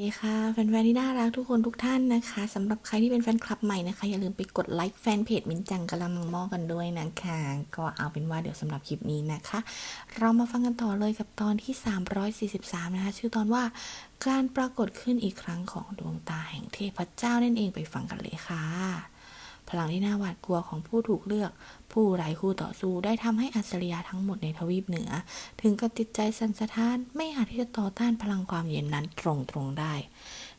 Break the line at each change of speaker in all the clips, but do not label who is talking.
ดีค่ะแฟนๆที่น่ารักทุกคนทุกท่านนะคะสำหรับใครที่เป็นแฟนคลับใหม่นะคะ อย่าลืมไปกดไลค์แฟนเพจมินจังกะละมังมอกันด้วยนะคะ ก็เอาเป็นว่าเดี๋ยวสำหรับคลิปนี้นะคะ เรามาฟังกันต่อเลยกับตอนที่ 343 นะคะ ชื่อตอนว่าการปรากฏขึ้นอีกครั้งของดวงตาแห่งเทพเจ้านั่นเองไปฟังกันเลยค่ะ พลังที่น่าหวาดกลัวของผู้ถูกเลือก ผู้ไร้คู่ต่อสู้ได้ทำให้อัจฉริยะทั้งหมดในทวีปเหนือ ถึงกับจิตใจสั่นสะท้านไม่อาจที่จะต่อต้านพลังความเย็นนั้นตรงๆได้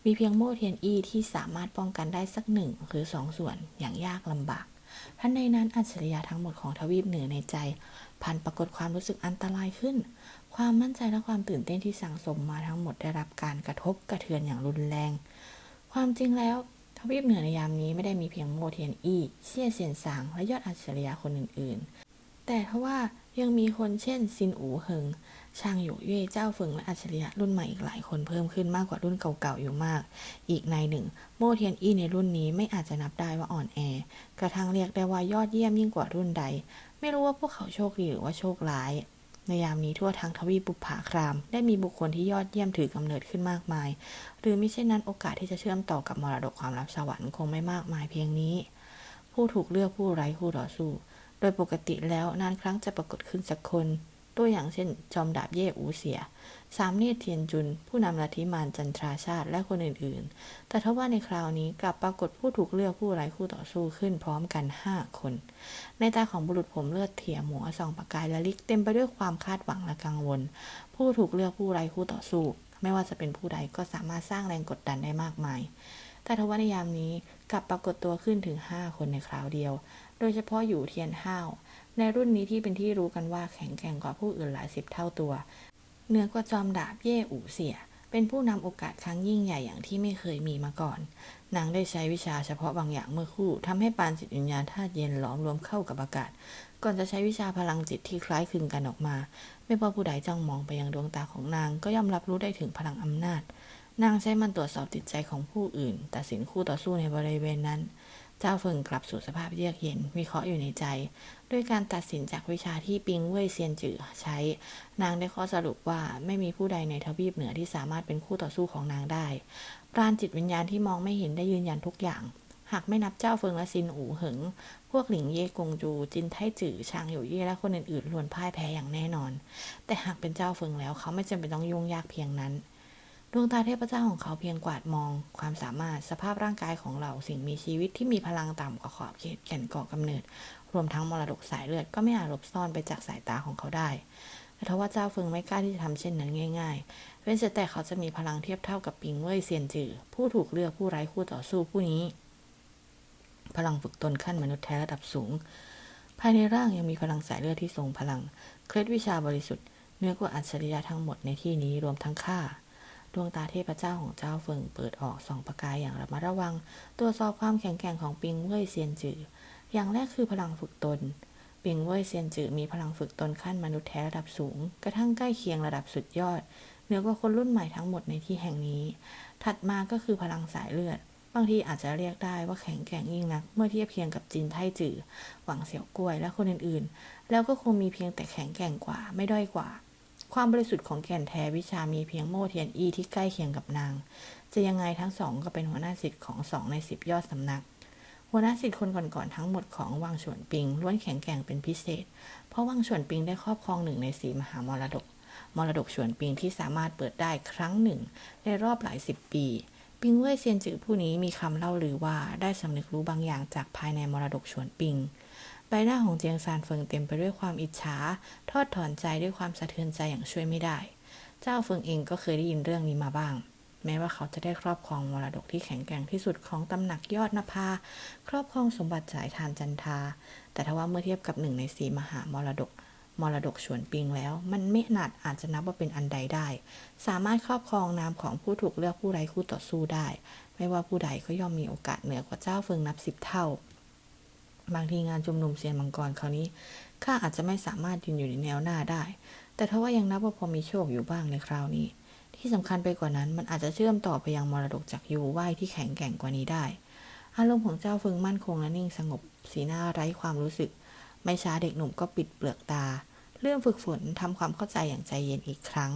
มีเพียงโมเทียนอีที่สามารถป้องกันได้สักหนึ่งหรือสองส่วนอย่างยากลำบากท่านในนั้นอัจฉริยะทั้งหมดของทวีปเหนือในใจ พันปรากฏความรู้สึกอันตรายขึ้น ความมั่นใจและความตื่นเต้นที่สั่งสมมาทั้งหมดได้รับการกระทบกระเทือนอย่างรุนแรง ความจริงแล้ว ทวีปเหนือในยามนี้ไม่ได้มีเพียงโมเทียนอี้เชี่ยเซียนซางและยอดอัจฉริยะคนอื่นๆ แต่ทว่ายังมีคนเช่นซินอูเหิงชางหยู่เย่เจ้าเฟิงและอัจฉริยะรุ่นใหม่อีกหลายคนเพิ่มขึ้นมากกว่ารุ่นเก่าๆอยู่มาก อีกในหนึ่ง โมเทียนอี้ในรุ่นนี้ไม่อาจจะนับได้ว่าอ่อนแอ กระทั่งเรียกได้ว่ายอดเยี่ยมยิ่งกว่ารุ่นใด ไม่รู้ว่าพวกเขาโชคดีหรือว่าโชคร้าย ในยามนี้ทั่วทั้งทวีปบุปผาคราม ได้มีบุคคลที่ยอดเยี่ยมถือกำเนิดขึ้นมากมาย หรือมิเช่นนั้นโอกาสที่จะเชื่อมต่อกับมรดกความลับสวรรค์คงไม่มากมายเพียงนี้ ผู้ถูกเลือกผู้ไร้คู่ต่อสู้ โดยปกติแล้วนานครั้งจะปรากฏขึ้นสักคน ตัวอย่างเช่น จอมดาบเย่อูเสีย สามเนตรเทียนจุน ผู้นำลัทธิมารจันทราชาติและคนอื่นๆ แต่ทว่าในคราวนี้กลับปรากฏผู้ถูกเลือกผู้ไร้คู่ต่อสู้ขึ้นพร้อมกันห้าคน ในตาของบุรุษผมเลือดเถียหมัวส่องประกายและลิกเต็มไปด้วยความคาดหวังและกังวล ผู้ถูกเลือกผู้ไร้คู่ต่อสู้ ไม่ว่าจะเป็นผู้ใดก็สามารถสร้างแรงกดดันได้มากมาย แต่ทว่าในยามนี้กลับปรากฏตัวขึ้นถึง 5 คนในคราวเดียว โดยเฉพาะอยู่เทียนห้าว ในรุ่นนี้ที่เป็นที่รู้กันว่าแข็งแกร่งกว่าผู้อื่นหลายสิบเท่าตัวเหนือกว่าจอมดาบเย่อูเสีย เป็นผู้นำโอกาสครั้งยิ่งใหญ่อย่างที่ไม่เคยมีมาก่อน นางได้ใช้วิชาเฉพาะบางอย่างเมื่อคู่ทำให้ปานจิตวิญญาณธาตุเย็นหลอมรวมเข้ากับอากาศ ก่อนจะใช้วิชาพลังจิตที่คล้ายคลึงกันออกมา ไม่ว่าผู้ใดจ้องมองไปยังดวงตาของนางก็ย่อมรับรู้ได้ถึงพลังอำนาจ นางใช้มันตรวจสอบจิตใจของผู้อื่นตัดสินคู่ต่อสู้ในบริเวณนั้น เจ้าเฟิงกลับสู่สภาพเยือกเย็น วิเคราะห์อยู่ในใจ ด้วยการตัดสินจากวิชาที่ปิงเว่ยเซียนจือใช้ นางได้ข้อสรุปว่าไม่มีผู้ใดในทวีปเหนือที่สามารถเป็นคู่ต่อสู้ของนางได้ ปราณจิตวิญญาณที่มองไม่เห็นได้ยืนยันทุกอย่างหากไม่นับเจ้าเฟิงและซินอูเหิง พวกหลิงเย่กงจู จินไทจือชางหยู่เย่และคนอื่นๆล้วนพ่ายแพ้อย่างแน่นอน แต่หากเป็นเจ้าเฟิงแล้วเขาไม่จำเป็นต้องยุ่งยากเพียงนั้น ดวงตาเทพเจ้าของเขาเพียงกวาดมอง ความสามารถสภาพร่างกายของเราสิ่งมีชีวิตที่มีพลังต่ำกว่าขอบเขตแก่นก่อกำเนิด รวมทั้งมรดกสายเลือดก็ไม่อาจหลบซ่อนไปจากสายตาของเขาได้แต่ทว่าเจ้าเฟิงไม่กล้าที่จะทำเช่นนั้นง่าย ๆ เว้นแต่เขาจะมีพลังเทียบเท่ากับปิงเว่ยเซียนจือผู้ถูกเลือกผู้ไร้คู่ต่อสู้ผู้นี้ พลังฝึกตนขั้นมนุษย์แท้ระดับสูง ภายในร่างยังมีพลังสายเลือดที่ทรงพลัง เคล็ดวิชาบริสุทธิ์เนื้อกว่าอัจฉริยะทั้งหมดในที่นี้รวมทั้งข้า ดวงตาเทพเจ้าของเจ้าเฟิงเปิดออกส่องประกายอย่างระมัดระวัง ตรวจสอบความแข็งแกร่งของปิงเว่ยเซียนจือ อย่างแรกคือพลังฝึกตน ปิงเว่ยเซียนจือมีพลังฝึกตนขั้นมนุษย์แท้ระดับสูง กระทั่งใกล้เคียงระดับสุดยอด เหนือกว่าคนรุ่นใหม่ทั้งหมดในที่แห่งนี้ ถัดมาก็คือพลังสายเลือด บางทีอาจจะเรียกได้ว่าแข็งแกร่งยิ่งนัก เมื่อเทียบเคียงกับจินไทจือ หวังเสี่ยวกล้วยและคนอื่นๆ แล้วก็คงมีเพียงแต่แข็งแกร่งกว่าไม่ด้อยกว่า ความบริสุทธิ์ของแก่นแท้วิชามีเพียงโมเทียนอีที่ใกล้เคียงกับนาง จะยังไงทั้งสองก็เป็นหัวหน้าศิษย์ของสองในสิบยอดสำนัก หัวหน้าศิษย์คนก่อนๆทั้งหมดของวังฉวนปิงล้วนแข็งแกร่งเป็นพิเศษ เพราะวังฉวนปิงได้ครอบครองหนึ่งในสีมหามรดก มรดกฉวนปิงที่สามารถเปิดได้ครั้งหนึ่งในรอบหลายสิบปีปิงเว่ยเซียนจือผู้นี้มีคำเล่าลือว่าได้สำนึกรู้บางอย่างจากภายในมรดกฉวนปิง ใบหน้าของเจียงซานเฟิงเต็มไปด้วยความอิจฉา ทอดถอนใจด้วยความสะเทือนใจอย่างช่วยไม่ได้ เจ้าเฟิงเองก็เคยได้ยินเรื่องนี้มาบ้าง แม้ว่าเขาจะได้ครอบครองมรดกที่แข็งแกร่งที่สุดของตำหนักยอดนภา ครอบครองสมบัติสายทานจันทา แต่ถ้าว่าเมื่อเทียบกับหนึ่งในสีมหามรดก มรดกฉวนปิงแล้ว มันไม่นัดอาจจะนับว่าเป็นอันใดได้ สามารถครอบครองนามของผู้ถูกเลือกผู้ไร้คู่ต่อสู้ได้ ไม่ว่าผู้ใดก็ย่อมมีโอกาสเหนือกว่าเจ้าเฟิงนับสิบเท่า บางทีงานชุมนุมเซียนมังกรคราวนี้ข้าอาจจะไม่สามารถยืนอยู่ในแนวหน้าได้ แต่ทว่ายังนับว่าพอมีโชคอยู่บ้างในคราวนี้ ที่สำคัญไปกว่านั้นมันอาจจะเชื่อมต่อไปยังมรดกจากยูไหวที่แข็งแกร่งกว่านี้ได้ อารมณ์ของเจ้าฟิงมั่นคงและนิ่งสงบ สีหน้าไร้ความรู้สึก ไม่ช้าเด็กหนุ่มก็ปิดเปลือกตา เรื่องฝึกฝนทำความเข้าใจอย่างใจเย็นอีกครั้ง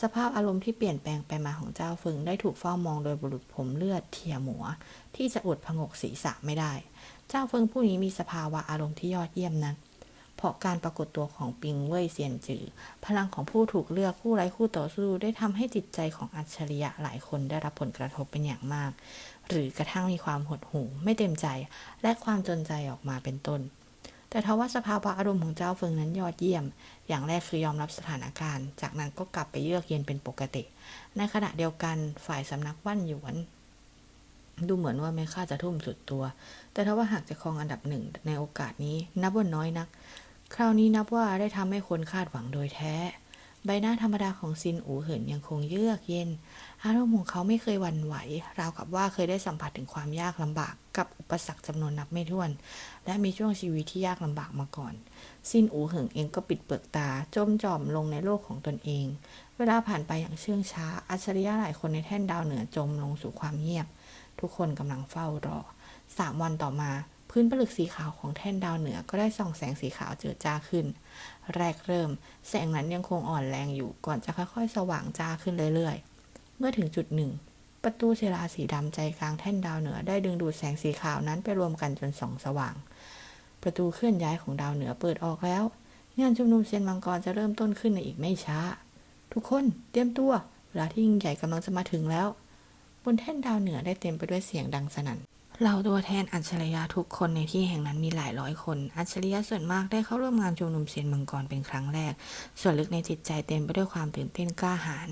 สภาพอารมณ์ที่เปลี่ยนแปลงไปมาของเจ้าฟิงได้ถูกเฝ้ามองโดยบุรุษผมเลือดเทียหมัว ที่จะอดผงกศีรษะไม่ได้ เจ้าเฟิงผู้นี้มีสภาวะอารมณ์ที่ยอดเยี่ยมนักเพราะการปรากฏตัวของปิงเว่ยเซียนจือ พลังของผู้ถูกเลือกผู้ไร้คู่ต่อสู้ได้ทำให้จิตใจของอัจฉริยะหลายคนได้รับผลกระทบเป็นอย่างมาก หรือกระทั่งมีความหดหู่ไม่เต็มใจ และความจนใจออกมาเป็นต้น แต่ทว่าสภาวะอารมณ์ของเจ้าเฟิงนั้นยอดเยี่ยม อย่างแรกคือยอมรับสถานการณ์ จากนั้นก็กลับไปเยือกเย็นเป็นปกติ ในขณะเดียวกันฝ่ายสำนักว่านหยวน ดูเหมือนว่าแม่ข้าจะทุ่มสุดตัว แต่ถ้าว่าหากจะครองอันดับหนึ่งในโอกาสนี้นับว่าน้อยนัก คราวนี้นับว่าได้ทำให้คนคาดหวังโดยแท้ ใบหน้าธรรมดาของซินอูเหินยังคงเยือกเย็น อารมณ์ของเขาไม่เคยวันไหว ราวกับว่าเคยได้สัมผัสถึงความยากลำบาก กับอุปสรรคจำนวนนับไม่ถ้วน และมีช่วงชีวิตที่ยากลำบากมาก่อน ซินอูเหิงเองก็ปิดเปลือกตาจมจอมลงในโลกของตนเอง เวลาผ่านไปอย่างเชื่องช้า อัจฉริยะหลายคนในแท่นดาวเหนือจมลงสู่ความเงียบ ทุกคนกำลังเฝ้ารอสามวันต่อมาพื้นผลึกสีขาวของแท่นดาวเหนือก็ได้ส่องแสงสีขาวเจิดจ้าขึ้น แรกเริ่ม แสงนั้นยังคงอ่อนแรงอยู่ก่อนจะค่อยๆ สว่างจ้าขึ้นเรื่อยๆ เมื่อถึงจุดหนึ่ง ประตูศิลาสีดำใจกลางแท่นดาวเหนือได้ดึงดูดแสงสีขาวนั้นไปรวมกันจนส่องสว่าง ประตูเคลื่อนย้ายของดาวเหนือเปิดออกแล้ว งานชุมนุมเซียนมังกรจะเริ่มต้นขึ้นในอีกไม่ช้า ทุกคนเตรียมตัวเวลาที่ยิ่งใหญ่กำลังจะมาถึงแล้ว บนแท่นดาวเหนือได้เต็มไปด้วยเสียงดังสนั่นเหล่าตัวแทนอัจฉริยะทุกคนในที่แห่งนั้นมีหลายร้อยคน อัจฉริยะส่วนมากได้เข้าร่วมงานชุมนุมเซียนมังกรเป็นครั้งแรก ส่วนลึกในจิตใจเต็มไปด้วยความตื่นเต้นกล้าหาญ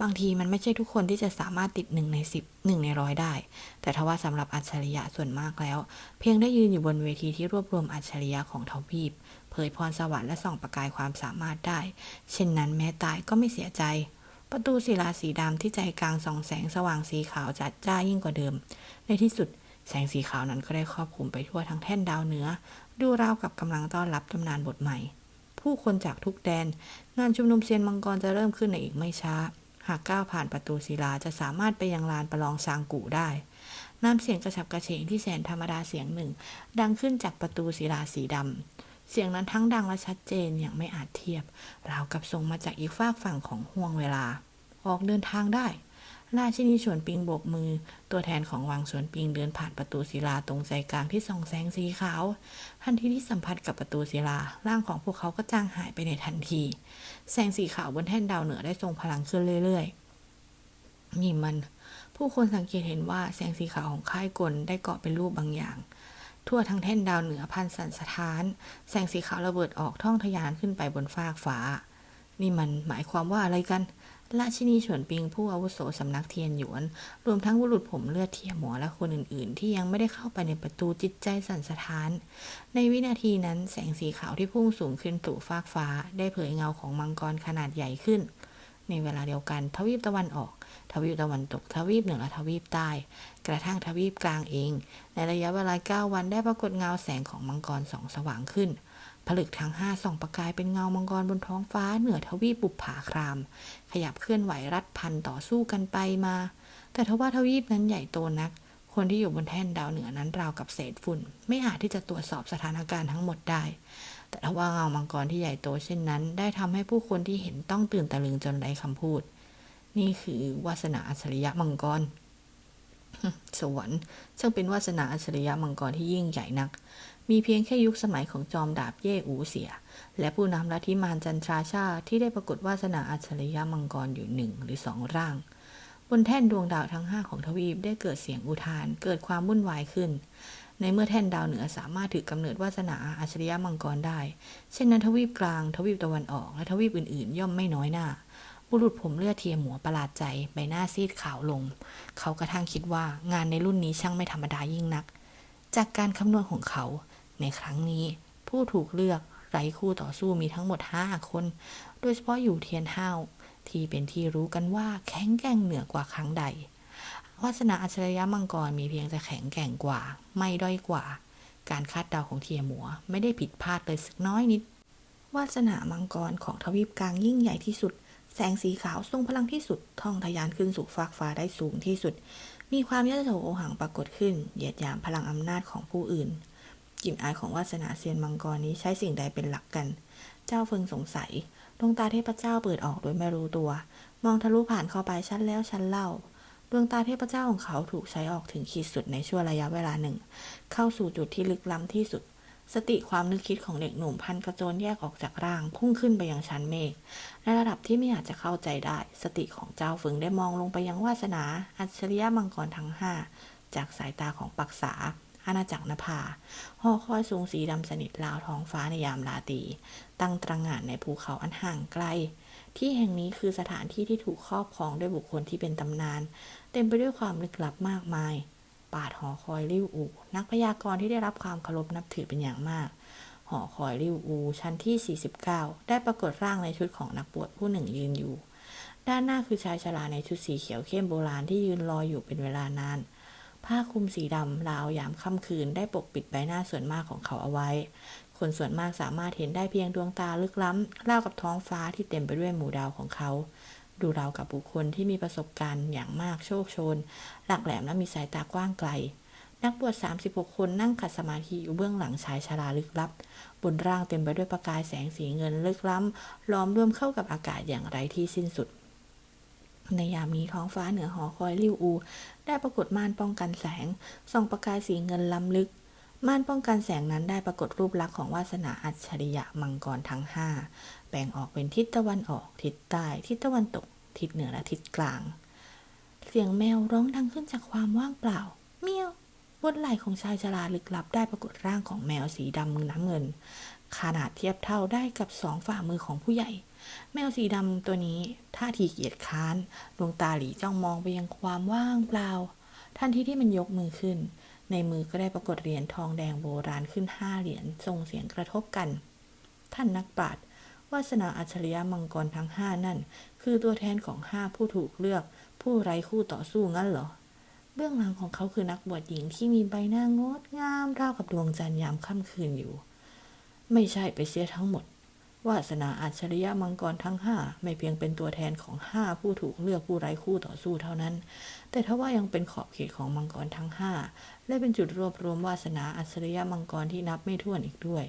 บางทีมันไม่ใช่ทุกคนที่จะสามารถติดหนึ่งในสิบหนึ่งในร้อยได้ แต่ทว่าสำหรับอัจฉริยะส่วนมากแล้ว เพียงได้ยืนอยู่บนเวทีที่รวบรวมอัจฉริยะของทวีป เผยพรสวรรค์และส่องประกายความสามารถได้ เช่นนั้นแม้ตายก็ไม่เสียใจ ประตูศิลาสีดำที่ใจกลางส่องแสงสว่างสีขาวจัดจ้ายิ่งกว่าเดิม ในที่สุดแสงสีขาวนั้นก็ได้ครอบคลุมไปทั่วทั้งแท่นดาวเหนือ ดูราวกับกำลังต้อนรับตำนานบทใหม่ ผู้คนจากทุกแดน งานชุมนุมเซียนมังกรจะเริ่มขึ้นในอีกไม่ช้า หากก้าวผ่านประตูศิลาจะสามารถไปยังลานประลองซางกูได้น้ำเสียงกระฉับกระเฉงที่แสนธรรมดาเสียงหนึ่ ง ดังขึ้นจากประตูศิลาสีดำ เสียงนั้นทั้งดังและชัดเจนอย่างไม่อาจเทียบ ราวกับส่งมาจากอีกฝากฝั่งของห่วงเวลา ออกเดินทางได้ราชินีสวนปิงโบกมือ ตัวแทนของวังสวนปิงเดินผ่านประตูศิลาตรงใจกลางที่ส่องแสงสีขาว ทันทีที่สัมผัสกับประตูศิลา ร่างของพวกเขาก็จางหายไปในทันที แสงสีขาวบนแท่นดาวเหนือได้ทรงพลังขึ้นเรื่อยๆ นี่มัน ผู้คนสังเกตเห็นว่าแสงสีขาวของค่ายกลได้เกาะเป็นรูปบางอย่าง ทั่วทั้งแท่นดาวเหนือพันสันสถาน แสงสีขาวระเบิดออกท่องทะยานขึ้นไปบนฟากฟ้า นี่มันหมายความว่าอะไรกัน ราชินีฉวนปิงผู้อาวุโสสำนักเทียนหยวน รวมทั้งบุรุษผมเลือดเทียหมอและคนอื่นๆ ที่ยังไม่ได้เข้าไปในประตูจิตใจสันสะท้าน ในวินาทีนั้นแสงสีขาวที่พุ่งสูงขึ้นสู่ฟากฟ้า ได้เผยเงาของมังกรขนาดใหญ่ขึ้น ในเวลาเดียวกัน ทวีปตะวันออก ทวีปตะวันตก ทวีปเหนือและทวีปใต้ กระทั่งทวีปกลางเอง ในระยะเวลา 9 วันได้ปรากฏเงาแสงของมังกรสองสว่างขึ้น ผลึกทั้งห้าส่องประกายเป็นเงามังกรบนท้องฟ้าเหนือทวีปบุปผาคราม ขยับเคลื่อนไหวรัดพันต่อสู้กันไปมา แต่ทว่าทวีปนั้นใหญ่โตนัก คนที่อยู่บนแท่นดาวเหนือนั้นราวกับเศษฝุ่น ไม่อาจที่จะตรวจสอบสถานการณ์ทั้งหมดได้ แต่ว่าเงามังกรที่ใหญ่โตเช่นนั้น ได้ทำให้ผู้คนที่เห็นต้องตื่นตะลึงจนไร้คำพูด นี่คือวาสนาอัจฉริยะมังกร สวรรค์ช่างเป็นวาสนาอัจฉริยะมังกรที่ยิ่งใหญ่นัก มีเพียงแค่ยุคสมัยของจอมดาบเย่อูเสีย และผู้นำลัทธิมารจันทราชาที่ได้ปรากฏวาสนาอัจฉริยะมังกรอยู่หนึ่งหรือสองร่าง บนแท่นดวงดาวทั้งห้าของทวีปได้เกิดเสียงอุทาน เกิดความวุ่นวายขึ้น ในเมื่อแท่นดาวเหนือสามารถถือกำเนิดวาสนาอัจฉริยะมังกรได้ เช่นนั้นทวีปกลาง ทวีปตะวันออก และทวีปอื่นๆ ย่อมไม่น้อยหน้า บุรุษผมเลือดเทียมหัวประหลาดใจ ใบหน้าซีดขาวลง เขากระทั่งคิดว่างานในรุ่นนี้ช่างไม่ธรรมดายิ่งนัก จากการคำนวณของเขา ในครั้งนี้ ผู้ถูกเลือกไร้คู่ต่อสู้มีทั้งหมด5คน โดยเฉพาะอยู่เทียนห้าวที่เป็นที่รู้กันว่าแข็งแกร่งเหนือกว่าครั้งใด วาสนาอัจฉริยะมังกรมีเพียงแต่แข็งแกร่งกว่า ไม่ด้อยกว่า การคาดเดาของเทียหมัว ไม่ได้ผิดพลาดเลยสักน้อยนิด วาสนามังกรของทวีปกลางยิ่งใหญ่ที่สุด แสงสีขาวทรงพลังที่สุด ท่องทะยานขึ้นสู่ฟากฟ้าได้สูงที่สุด มีความยโสโอหังปรากฏขึ้น เหยียดยามพลังอำนาจของผู้อื่นกลิ่นอายของวาสนาเซียนมังกรนี้ใช้สิ่งใดเป็นหลักกัน เจ้าเฟิงสงสัย ดวงตาเทพเจ้าเปิดออกโดยไม่รู้ตัว มองทะลุผ่านเข้าไปชั้นแล้วชั้นเล่า ดวงตาเทพเจ้าของเขาถูกใช้ออกถึงขีดสุดในช่วงระยะเวลาหนึ่ง เข้าสู่จุดที่ลึกล้ำที่สุด สติความนึกคิดของเด็กหนุ่มพันกระโจนแยกออกจากร่าง พุ่งขึ้นไปยังชั้นเมฆในระดับที่ไม่อาจจะเข้าใจได้ สติของเจ้าฝึงได้มองลงไปยังวาสนา อัจฉริยะมังกรทั้งห้าจากสายตาของปักษาอาณาจักรนภาหอคอยสูงสีดำสนิทลาวท้องฟ้าในยามราตรีตั้งตระหง่านในภูเขาอันห่างไกล ที่แห่งนี้คือสถานที่ที่ถูกครอบครองด้วยบุคคลที่เป็นตำนาน เต็มไปด้วยความลึกลับมากมาย ปาดหอคอยริ้วอู นักพยากรณ์ที่ได้รับความเคารพนับถือเป็นอย่างมาก หอคอยริ้วอู ชั้นที่ 49 ได้ปรากฏร่างในชุดของนักบวชผู้หนึ่งยืนอยู่ ด้านหน้าคือชายชราในชุดสีเขียวเข้มโบราณที่ยืนรออยู่เป็นเวลานานผ้าคลุมสีดำราว ยามค่ำคืนได้ปกปิดใบหน้าส่วนมากของเขาเอาไว้ คนส่วนมากสามารถเห็นได้เพียงดวงตาลึกล้ำรากับท้องฟ้าที่เต็มไปด้วยหมู่ดาวของเขา ดูราวกับบุคคลที่มีประสบการณ์อย่างมากโชคชน หลักแหลมและมีสายตากว้างไกล นักบวช 36 คนนั่งขัดสมาธิอยู่เบื้องหลังชายชราลึกลับ บนร่างเต็มไปด้วยประกายแสงสีเงินลึกล้ำล้อมรวมเข้ากับอากาศอย่างไรที่สิ้นสุดในยามนี้ท้องฟ้าเหนือหอคอยลิวอู ได้ปรากฏม่านป้องกันแสง ส่องประกายสีเงินล้ำลึก ม่านป้องกันแสงนั้นได้ปรากฏรูปลักษณ์ของวาสนาอัจฉริยะมังกรทั้งห้าแบ่งออกเป็นทิศตะวันออก ทิศใต้ ทิศตะวันตก ทิศเหนือและทิศกลาง เสียงแมวร้องดังขึ้นจากความว่างเปล่า เมียวบนไหล่ของชายชราลึกลับได้ปรากฏร่างของแมวสีดำน้ำเงิน ขนาดเทียบเท่าได้กับสองฝ่ามือของผู้ใหญ่ แมวสีดำตัวนี้ท่าทีเกียจค้านดวงตาหลีจ้องมองไปยังความว่างเปล่า ทันทีที่มันยกมือขึ้น ในมือก็ได้ปรากฏเหรียญทองแดงโบราณขึ้นห้าเหรียญส่งเสียงกระทบกัน ท่านนักปราชญ์วาสนาอัจฉริยะมังกรทั้งห้านั่น คือตัวแทนของห้าผู้ถูกเลือก ผู้ไร้คู่ต่อสู้งั้นเหรอ เบื้องหลังของเขาคือนักบวชหญิงที่มีใบหน้างดงามราวกับดวงจันทร์ยามค่ำคืนอยู่ ไม่ใช่ไปเสียทั้งหมด วาสนาอัจฉริยะมังกรทั้งห้าไม่เพียงเป็นตัวแทนของห้าผู้ถูกเลือกผู้ไร้คู่ต่อสู้เท่านั้น แต่ทว่ายังเป็นขอบเขตของมังกรทั้งห้าและเป็นจุดรวบรวมวาสนาอัจฉริยะมังกรที่นับไม่ถ้วนอีกด้วย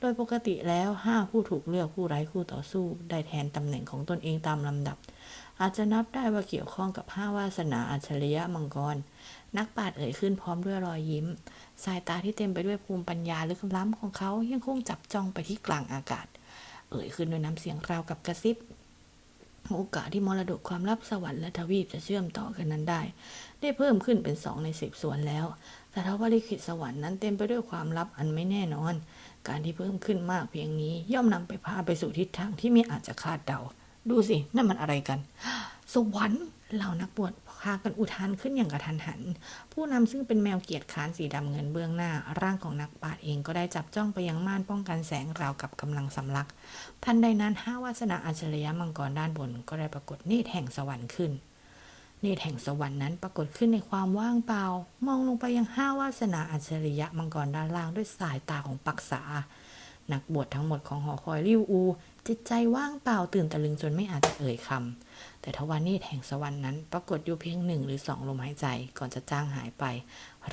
โดยปกติแล้วห้าผู้ถูกเลือกผู้ไร้คู่ต่อสู้ ได้แทนตำแหน่งของตนเองตามลำดับ อาจจะนับได้ว่าเกี่ยวข้องกับห้าวาสนาอัจฉริยะมังกร นักปราชญ์เอ่ยขึ้นพร้อมด้วยรอยยิ้ม สายตาที่เต็มไปด้วยภูมิปัญญาลึกล้ำของเขายังคงจับจ้องไปที่กลางอากาศ เอ่ยขึ้นด้วยน้ำเสียงราวกับกระซิบโอกาสที่มรดกความลับสวรรค์และทวีปจะเชื่อมต่อกันนั้นได้ ได้เพิ่มขึ้นเป็นสองในสิบส่วนแล้ว แต่ทว่าลิขิตสวรรค์นั้นเต็มไปด้วยความลับอันไม่แน่นอน การที่เพิ่มขึ้นมากเพียงนี้ ย่อมนำไปพาไปสู่ทิศทางที่ไม่อาจจะคาดเดา ดูสินั่นมันอะไรกัน สวรรค์ เหล่านักบวชพากันอุทานขึ้นอย่างกระทันหัน ผู้นำซึ่งเป็นแมวเกียรติค้านสีดำเงินเบื้องหน้า ร่างของนักปราชญ์เองก็ได้จับจ้องไปยังม่านป้องกันแสงราวกับกำลังสำลัก ทันใดนั้นห้าวาสนาอัจฉริยะมังกรด้านบน ก็ได้ปรากฏเนตรแห่งสวรรค์ขึ้น เนตรแห่งสวรรค์นั้นปรากฏขึ้นในความว่างเปล่า มองลงไปยังห้าวาสนาอัจฉริยะมังกรด้านล่างด้วยสายตาของปักษา นักบวชทั้งหมดของหอคอยริวอู จิตใจว่างเปล่าตื่นตะลึงจนไม่อาจจะเอ่ยคำแต่ทวานตรแห่งสวรรค์นั้น ปรากฏอยู่เพียงหนึ่งหรือสองลมหายใจก่อนจะจางหายไป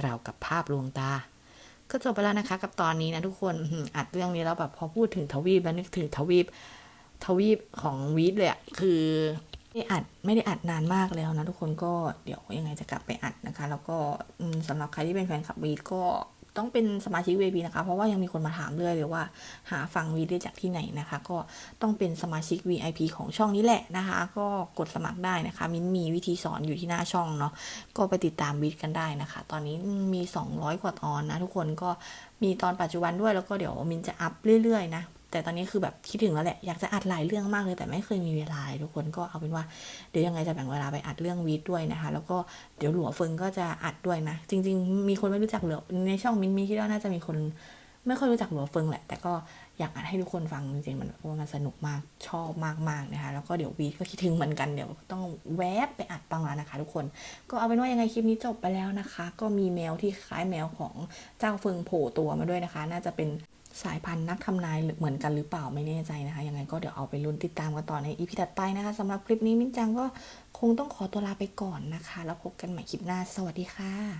ราวกับภาพลวงตา ก็จบไปแล้วนะคะ กับตอนนี้นะทุกคนอัดเรื่องนี้แล้วแบบพอพูดถึงทวีปแล้วนึกถึงทวีปทวีปของวีดเลยอะคือไม่อัดไม่ได้อัดนานมากแล้วนะทุกคนก็เดี๋ยวยังไงจะกลับไปอัดนะคะ แล้วก็สำหรับใครที่เป็นแฟนคลับวีดก็ ต้องเป็นสมาชิก VIP นะคะ เพราะว่ายังมีคนมาถามเรื่อยเลยว่า หาฟังวีดได้จากที่ไหนนะคะ ก็ต้องเป็นสมาชิก VIP ของช่องนี้แหละนะคะ ก็กดสมัครได้นะคะ มินมีวิธีสอนอยู่ที่หน้าช่องเนาะก็ไปติดตามวีดกันได้นะคะ ตอนนี้มี 200 กว่าตอนนะทุกคนก็มีตอนปัจจุบันด้วยแล้วก็เดี๋ยวมินจะอัพเรื่อยๆนะ แต่ตอนนี้คือแบบคิดถึงแล้วแหละ อยากจะอัดหลายเรื่องมากเลยแต่ไม่เคยมีเวลายทุกคนก็เอาเป็นว่าเดี๋ยวยังไงจะแบ่งเวลาไปอัดเรื่องวีดด้วยนะคะ แล้วก็เดี๋ยวหลัวเฟิงก็จะอัดด้วยนะ จริง ๆ มีคนไม่รู้จักเหลือในช่องมินมีคิดว่าน่าจะมีคน ไม่ค่อยรู้จักหลัวเฟิงแหละ แต่ก็อยากอัดให้ทุกคนฟังจริงๆมันเพราะว่ามันสนุกมากชอบมากๆนะคะ แล้วก็เดี๋ยววีดก็คิดถึงเหมือนกันเดี๋ยวต้องแวบไปอัดบ้างแล้วนะคะ ทุกคนก็เอาเป็นว่ายังไงคลิปนี้จบไปแล้วนะคะ ก็มีแมวที่คล้ายแมวของเจ้าเฟิงโผล่ตัวมาด้วยนะคะ น่าจะเป็น สายพันธุ์นักทำนายเหมือนกันหรือเปล่าไม่แน่ใจนะคะ ยังไงก็เดี๋ยวเอาไปลุ้นติดตามกันต่อในอีพีถัดไปนะคะสำหรับคลิปนี้มิ้นจังก็คงต้องขอตัวลาไปก่อนนะคะ แล้วพบกันใหม่คลิปหน้า สวัสดีค่ะ